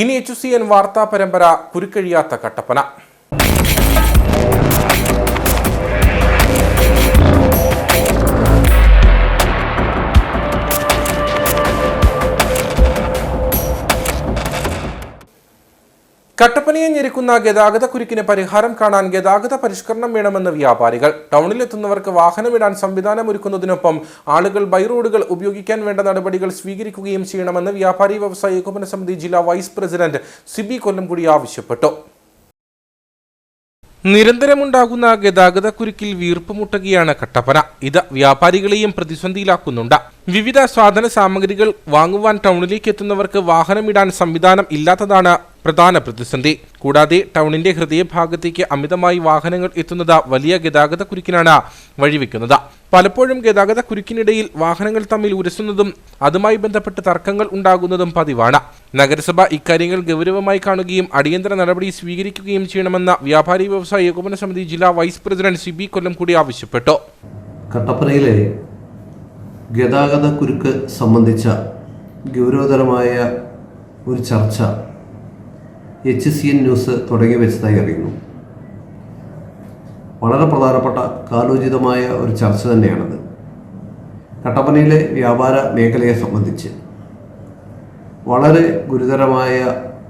ഇനി H C N വാർത്താ പരമ്പര കുരുക്കഴിയാത്ത കട്ടപ്പന. കട്ടപ്പനയെ ഞെരുക്കുന്ന ഗതാഗത കുരുക്കിന് പരിഹാരം കാണാൻ ഗതാഗത പരിഷ്കരണം വേണമെന്ന് വ്യാപാരികൾ. ടൗണിലെത്തുന്നവർക്ക് വാഹനമിടാൻ സംവിധാനം ഒരുക്കുന്നതിനൊപ്പം ആളുകൾ ബൈറോഡുകൾ ഉപയോഗിക്കാൻ വേണ്ട നടപടികൾ സ്വീകരിക്കുകയും ചെയ്യണമെന്ന് വ്യാപാരി വ്യവസായ ഏകോപന സമിതി ജില്ലാ വൈസ് പ്രസിഡന്റ് സിബി കൊല്ലംകുടി ആവശ്യപ്പെട്ടു. നിരന്തരമുണ്ടാകുന്ന ഗതാഗത കുരുക്കിൽ വീർപ്പുമുട്ടുകയാണ് കട്ടപ്പന. ഇത് വ്യാപാരികളെയും പ്രതിസന്ധിയിലാക്കുന്നുണ്ട്. വിവിധ സാധന സാമഗ്രികൾ വാങ്ങുവാൻ ടൗണിലേക്ക് എത്തുന്നവർക്ക് വാഹനമിടാൻ സംവിധാനം ഇല്ലാത്തതാണ് പ്രധാന പ്രതിസന്ധി. കൂടാതെ ടൗണിന്റെ ഹൃദയഭാഗത്തേക്ക് അമിതമായി വാഹനങ്ങൾ എത്തുന്നത് വലിയ ഗതാഗത കുരുക്കിനാണ് വഴിവെക്കുന്നത്. പലപ്പോഴും ഗതാഗത കുരുക്കിനിടയിൽ വാഹനങ്ങൾ തമ്മിൽ ഉരസുന്നതും അതുമായി ബന്ധപ്പെട്ട് തർക്കങ്ങൾ ഉണ്ടാകുന്നതും പതിവാണ്. നഗരസഭ ഇക്കാര്യങ്ങൾ ഗൗരവമായി കാണുകയും അടിയന്തര നടപടി സ്വീകരിക്കുകയും ചെയ്യണമെന്ന് വ്യാപാരി വ്യവസായ ഏകോപന സമിതി ജില്ലാ vice president C B Kollam കൂടി ആവശ്യപ്പെട്ടു. കട്ടപ്പനയിലെ ഗതാഗത കുരുക്ക് സംബന്ധിച്ച ഗൗരവതരമായ ഒരു ചർച്ച എച്ച് സി എൻ ന്യൂസ് തുടങ്ങി വെച്ചതായി അറിയുന്നു. വളരെ പ്രധാനപ്പെട്ട കാലോചിതമായ ഒരു ചർച്ച തന്നെയാണത്. കട്ടപ്പനയിലെ വ്യാപാര മേഖലയെ സംബന്ധിച്ച്. വളരെ ഗുരുതരമായ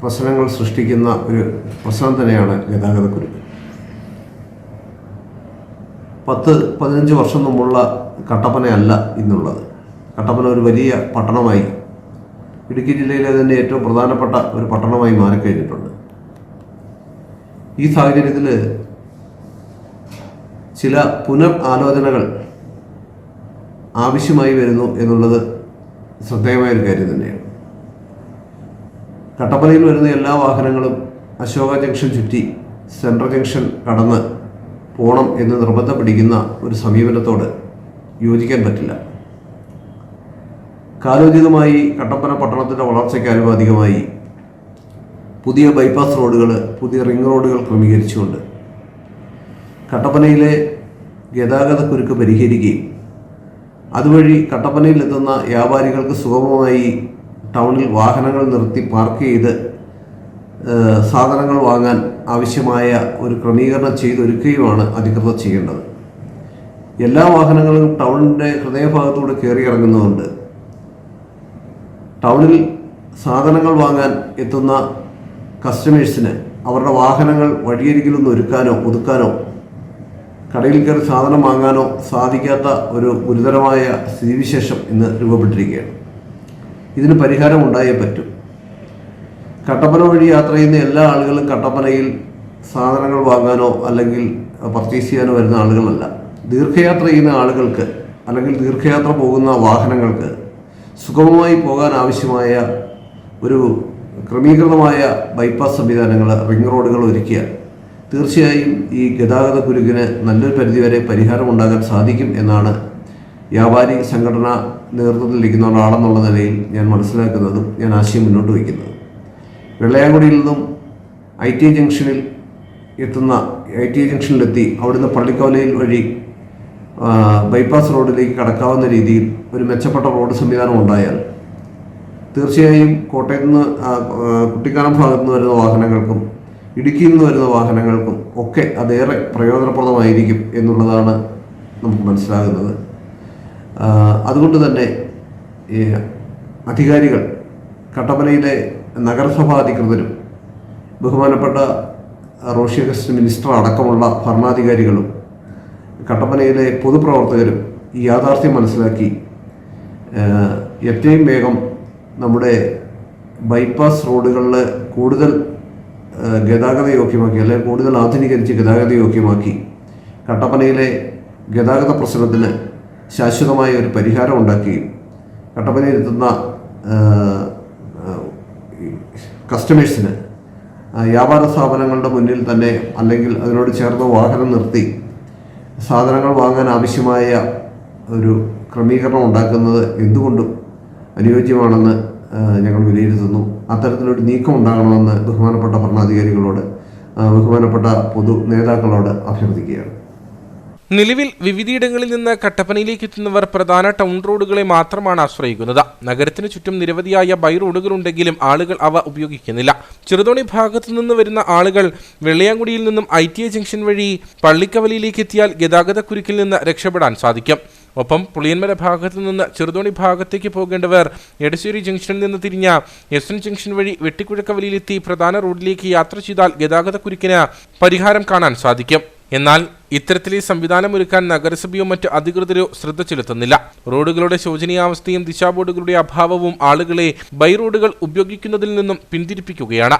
പ്രശ്നങ്ങൾ സൃഷ്ടിക്കുന്ന ഒരു പ്രശ്നം തന്നെയാണ് ഗതാഗതക്കുരുക്ക് പത്ത് പതിനഞ്ച് വർഷം മുമ്പുള്ള കട്ടപ്പനയല്ല ഇന്നുള്ളത്. കട്ടപ്പന ഒരു വലിയ പട്ടണമായി ഇടുക്കി ജില്ലയിലെ തന്നെ ഏറ്റവും പ്രധാനപ്പെട്ട ഒരു പട്ടണമായി മാറിക്കഴിഞ്ഞിട്ടുണ്ട്. ഈ സാഹചര്യത്തിൽ ചില പുനർ ആലോചനകൾ ആവശ്യമായി വരുന്നു എന്നുള്ളത് ശ്രദ്ധേയമായ ഒരു കാര്യം തന്നെയാണ്. കട്ടപ്പനയിൽ വരുന്ന എല്ലാ വാഹനങ്ങളും അശോക ജംഗ്ഷൻ ചുറ്റി സെൻട്രൽ ജംഗ്ഷൻ കടന്ന് പോകണം എന്ന് നിർബന്ധം പിടിക്കുന്ന ഒരു സമീപനത്തോട് യോജിക്കാൻ പറ്റില്ല. കാലോചിതമായി കട്ടപ്പന പട്ടണത്തിന്റെ വളർച്ചയ്ക്ക് ആനുപാതികമായി പുതിയ ബൈപ്പാസ് റോഡുകൾ പുതിയ റിംഗ് റോഡുകൾ ക്രമീകരിച്ചുകൊണ്ട് കട്ടപ്പനയിലെ ഗതാഗത കുരുക്ക് പരിഹരിക്കുകയും അതുവഴി കട്ടപ്പനയിലെത്തുന്ന വ്യാപാരികൾക്ക് സുഗമമായി ടൗണിൽ വാഹനങ്ങൾ നിർത്തി പാർക്ക് ചെയ്ത് സാധനങ്ങൾ വാങ്ങാൻ ആവശ്യമായ ഒരു ക്രമീകരണം ചെയ്തൊരുക്കുകയുമാണ് അധികൃതർ ചെയ്യേണ്ടത്. എല്ലാ വാഹനങ്ങളും ടൗണിന്റെ ഹൃദയഭാഗത്തൂടെ കയറി ഇറങ്ങുന്നതുകൊണ്ട് ടൗണിൽ സാധനങ്ങൾ വാങ്ങാൻ എത്തുന്ന കസ്റ്റമേഴ്സിന് അവരുടെ വാഹനങ്ങൾ വഴിയരികിലൊന്ന് ഒരുക്കാനോ ഒതുക്കാനോ കടയിൽ കയറി സാധനം വാങ്ങാനോ സാധിക്കാത്ത ഒരു ഗുരുതരമായ സ്ഥിതിവിശേഷം ഇന്ന് രൂപപ്പെട്ടിരിക്കുകയാണ്. ഇതിന് പരിഹാരം ഉണ്ടായേ പറ്റൂ. കട്ടപ്പന വഴി യാത്ര ചെയ്യുന്ന എല്ലാ ആളുകളും കട്ടപ്പനയിൽ സാധനങ്ങൾ വാങ്ങാനോ അല്ലെങ്കിൽ പർച്ചേസ് ചെയ്യാനോ വരുന്ന ആളുകളല്ല. ദീർഘയാത്ര ചെയ്യുന്ന ആളുകൾക്ക് അല്ലെങ്കിൽ ദീർഘയാത്ര പോകുന്ന വാഹനങ്ങൾക്ക് സുഗമമായി പോകാൻ ആവശ്യമായ ഒരു ക്രമീകൃതമായ ബൈപ്പാസ് സംവിധാനങ്ങൾ റിംഗ് റോഡുകൾ ഒരുക്കുക തീർച്ചയായും ഈ ഗതാഗത കുരുക്കിന് നല്ലൊരു പരിധിവരെ പരിഹാരം ഉണ്ടാകാൻ സാധിക്കും എന്നാണ് വ്യാപാരി സംഘടന നേതൃത്വത്തിൽ ഇരിക്കുന്ന ഒരാളെന്നുള്ള നിലയിൽ ഞാൻ മനസ്സിലാക്കുന്നതും ഞാൻ ആശയം മുന്നോട്ട് വയ്ക്കുന്നത്. വെള്ളയാങ്കുടിയിൽ നിന്നും ഐ ടി ജംഗ്ഷനിൽ എത്തുന്ന ഐ ടി ജംഗ്ഷനിലെത്തി അവിടുന്ന് പള്ളിക്കവലയിൽ വഴി ബൈപ്പാസ് റോഡിലേക്ക് കടക്കാവുന്ന രീതിയിൽ ഒരു മെച്ചപ്പെട്ട റോഡ് സംവിധാനം ഉണ്ടായാൽ തീർച്ചയായും കോട്ടയത്ത് നിന്ന് കുട്ടിക്കാനം ഭാഗത്ത് നിന്ന് വരുന്ന വാഹനങ്ങൾക്കും ഇടുക്കിയിൽ നിന്ന് വരുന്ന വാഹനങ്ങൾക്കും ഒക്കെ അതേറെ പ്രയോജനപ്രദമായിരിക്കും എന്നുള്ളതാണ് നമുക്ക് മനസ്സിലാകുന്നത്. അതുകൊണ്ട് തന്നെ അധികാരികൾ കട്ടപ്പനയിലെ നഗരസഭാ അധികൃതരും ബഹുമാനപ്പെട്ട റോഷി അഗസ്റ്റ് മിനിസ്റ്റർ അടക്കമുള്ള ഭരണാധികാരികളും കട്ടപ്പനയിലെ പൊതുപ്രവർത്തകരും ഈ യാഥാർത്ഥ്യം മനസ്സിലാക്കി ഏറ്റവും വേഗം നമ്മുടെ ബൈപ്പാസ് റോഡുകളിൽ കൂടുതൽ ഗതാഗത യോഗ്യമാക്കി അല്ലെങ്കിൽ കൂടുതൽ ആധുനീകരിച്ച് ഗതാഗത യോഗ്യമാക്കി കട്ടപ്പനയിലെ ഗതാഗത പ്രശ്നത്തിന് ശാശ്വതമായ ഒരു പരിഹാരം ഉണ്ടാക്കുകയും കട്ടപ്പനയിലെത്തുന്ന കസ്റ്റമേഴ്സിന് വ്യാപാര സ്ഥാപനങ്ങളുടെ മുന്നിൽ തന്നെ അല്ലെങ്കിൽ അതിനോട് ചേർന്ന് വാഹനം നിർത്തി സാധനങ്ങൾ വാങ്ങാൻ ആവശ്യമായ ഒരു ക്രമീകരണം ഉണ്ടാക്കുന്നത് എന്തുകൊണ്ടും അനുയോജ്യമാണെന്ന് ഞങ്ങൾ വിലയിരുത്തുന്നു. അത്തരത്തിലൊരു നീക്കം ഉണ്ടാകണമെന്ന് ബഹുമാനപ്പെട്ട ഭരണാധികാരികളോട് ബഹുമാനപ്പെട്ട പൊതു നേതാക്കളോട് അഭ്യർത്ഥിക്കുകയാണ്. നിലവിൽ വിവിധയിടങ്ങളിൽ നിന്ന് കട്ടപ്പനയിലേക്ക് എത്തുന്നവർ പ്രധാന ടൗൺ റോഡുകളെ മാത്രമാണ് ആശ്രയിക്കുന്നത്. നഗരത്തിന് ചുറ്റും നിരവധിയായ ബൈ റോഡുകളുണ്ടെങ്കിലും ആളുകൾ അവ ഉപയോഗിക്കുന്നില്ല. ചെറുതോണി ഭാഗത്തു നിന്ന് വരുന്ന ആളുകൾ വെള്ളയാങ്കുടിയിൽ നിന്നും ഐ ടി ഐ ജംഗ്ഷൻ വഴി പള്ളിക്കവലിയിലേക്ക് എത്തിയാൽ ഗതാഗത കുരുക്കിൽ നിന്ന് രക്ഷപ്പെടാൻ സാധിക്കും. ഒപ്പം പുളിയന്മല ഭാഗത്തു നിന്ന് ചെറുതോണി ഭാഗത്തേക്ക് പോകേണ്ടവർ എടശ്ശേരി ജംഗ്ഷനിൽ നിന്ന് തിരിഞ്ഞ എസ് എൻ ജംഗ്ഷൻ വഴി വെട്ടിക്കുഴക്കവലിയിലെത്തി പ്രധാന റോഡിലേക്ക് യാത്ര ചെയ്താൽ ഗതാഗത കുരുക്കിന് പരിഹാരം കാണാൻ സാധിക്കും. എന്നാൽ ഇത്തരത്തിലെ സംവിധാനമൊരുക്കാൻ നഗരസഭയോ മറ്റ് അധികൃതരോ ശ്രദ്ധ ചെലുത്തുന്നില്ല. റോഡുകളുടെ ശോചനീയാവസ്ഥയും ദിശാബോർഡുകളുടെ അഭാവവും ആളുകളെ ബൈ റോഡുകൾ ഉപയോഗിക്കുന്നതിൽ നിന്നും പിന്തിരിപ്പിക്കുകയാണ്.